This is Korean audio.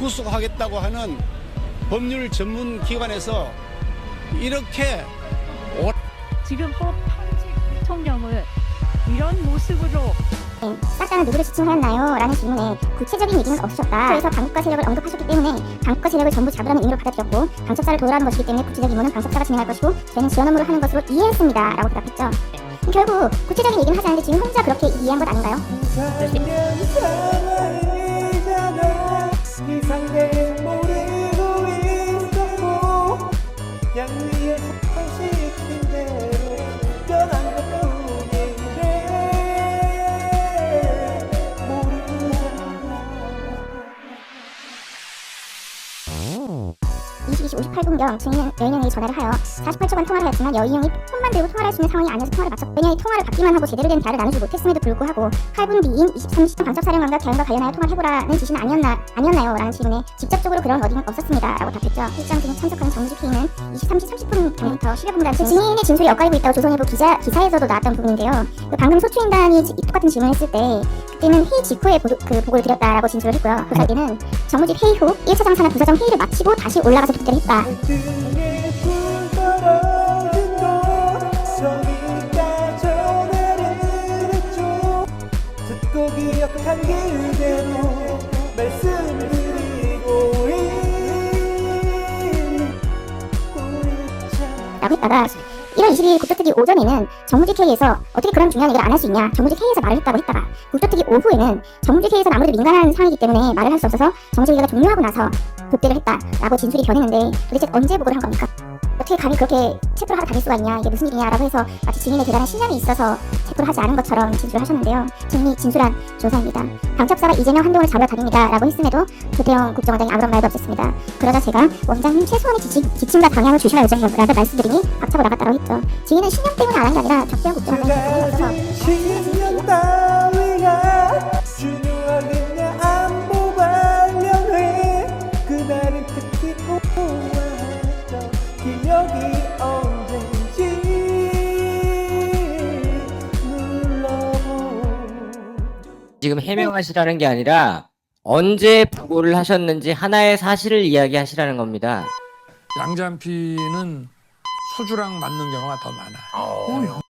구속하겠다고 하는 법률 전문 기관에서 이렇게 지금 꼭 현직 대통령을 이런 모습으로 싹다는 누구를 지칭하였나요? 라는 질문에 구체적인 얘기는 없으셨다. 그래서 강국가 세력을 언급하셨기 때문에 강국가 세력을 전부 잡으라는 의미로 받아들였고 강척자를 도우라는 것이기 때문에 구체적 임무는 강척자가 진행할 것이고 저희는 지원 업무를 하는 것으로 이해했습니다. 라고 대답했죠. 결국 구체적인 얘기는 하지 않는데 지금 혼자 그렇게 이해한 것 아닌가요? 22시 58분경 증인은 여인영에게 전화를 하여 48초간 통화를 하였지만 여인영이 폰만 들고 통화를 할 수 있는 상황이 아니어서 통화를 마쳤고 여인영이 통화를 받기만 하고 제대로 된 대화를 나누지 못했음에도 불구하고 8분 뒤인 23시 강첩사령관과 대응과 관련하여 통화를 해보라는 지시는 아니었나, 아니었나요? 라는 질문에 직접적으로 그런 워딩은 없었습니다. 라고 답했죠. 실장 등 참석하는 정무직 회의는 23시 30분 경부터 10여 분간 그 증인의 진술이 엇갈리고 있다고 조선일보 기자, 기사에서도 나왔던 부분인데요. 그 방금 소추인단이 지- 똑같은 질문을 했을 때 그때는 회의 직후에 보도, 그 보고를 드렸다라고 진술을 했고요. 그 자기는 정무직 회의 후 1차장 산하 부사장 회의를 마치고 다시 올라가서 복대를 했다. 라고 했다가 1월 22일 국조특위 오전에는 정무직 회의에서 어떻게 그런 중요한 얘기를 안 할 수 있냐 정무직 회의에서 말을 했다고 했다가 국조특위 오후에는 정무직 회의에서는 아무래도 민감한 상황이기 때문에 말을 할 수 없어서 정무직 회의가 종료하고 나서 복대를 했다라고 진술이 변했는데 도대체 언제 보고를 한 겁니까? 어떻게 감히 그렇게 체포를 하러 다닐 수가 있냐 이게 무슨 일이냐라고 해서 마치 증인의 대단한 신념이 있어서 체포를 하지 않은 것처럼 진술을 하셨는데요. 증인이 진술한 조사입니다. 강첩사가 이재명 한동훈을 잡으러 다닙니다 라고 했음에도 조태영 국정원장이 아무런 말도 없었습니다. 그러자 제가 원장님 최소한의 지침, 지침과 방향을 주셔야 요정이라고 말씀드리니 박차고 나갔다고 했죠. 증인은 신념 때문에 안 한 게 아니라 조태영 국정원장이 없어서 지금 해명하시라는 게 아니라 언제 보고를 하셨는지 하나의 사실을 이야기하시라는 겁니다. 양잔피는 소주랑 맞는 경우가 더 많아요.